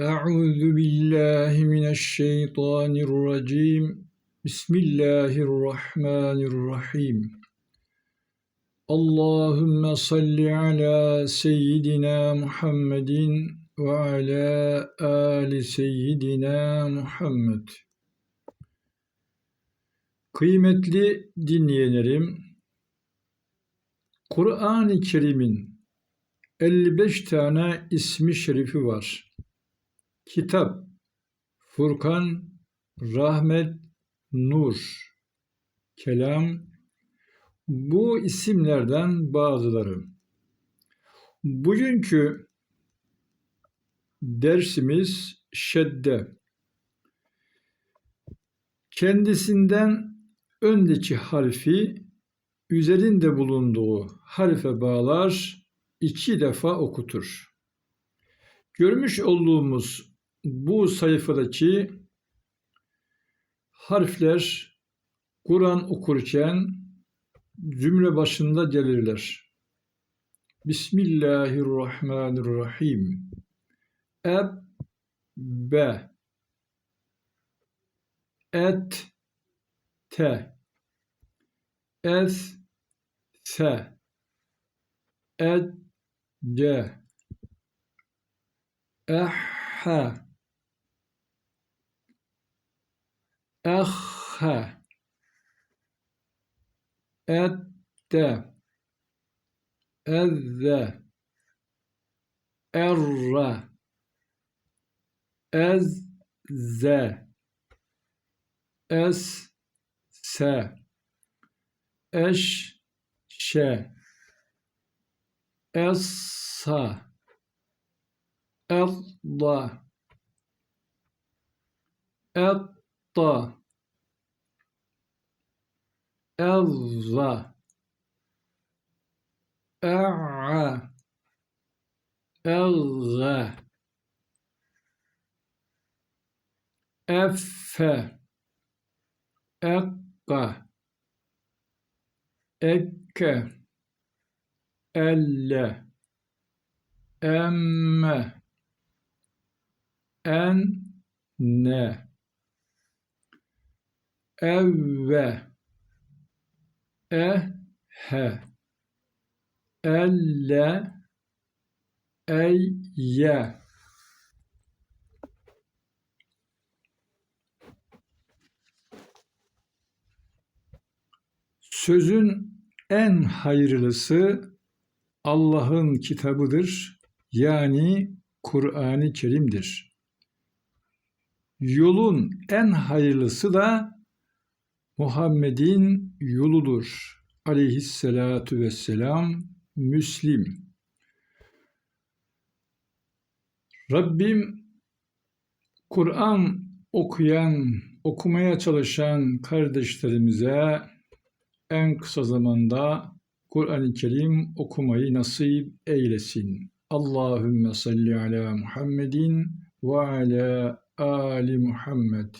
Euzu billahi mineşşeytanirracim. Bismillahirrahmanirrahim. Allahümme salli ala seyyidina Muhammedin ve ala ali seyyidina Muhammed. Kıymetli dinleyenlerim, Kur'an-ı Kerim'in 55 tane ismi şerifi var. Kitap, Furkan, Rahmet, Nur, Kelam, bu isimlerden bazıları. Bugünkü dersimiz şedde. Kendisinden öndeki harfi üzerinde bulunduğu harfe bağlar, iki defa okutur. Görmüş olduğumuz bu sayfadaki harfler Kur'an okurken cümle başında gelirler. Bismillahirrahmanirrahim. Eb be et te es se ed ce ehhe ehhe ette ezze erre. Ezze es se eş şe essa. Edda etta ط أظ. أع. أغ أف. أق. أك. أل. أم. أن. Evve ehe elle eyye Sözün en hayırlısı Allah'ın kitabıdır. Yani Kur'an-ı Kerim'dir. Yolun en hayırlısı da Muhammed'in yoludur. Aleyhisselatu vesselam Müslim. Rabbim Kur'an okuyan, okumaya çalışan kardeşlerimize en kısa zamanda Kur'an-ı Kerim okumayı nasip eylesin. Allahümme salli ala Muhammedin ve ala ali Muhammed.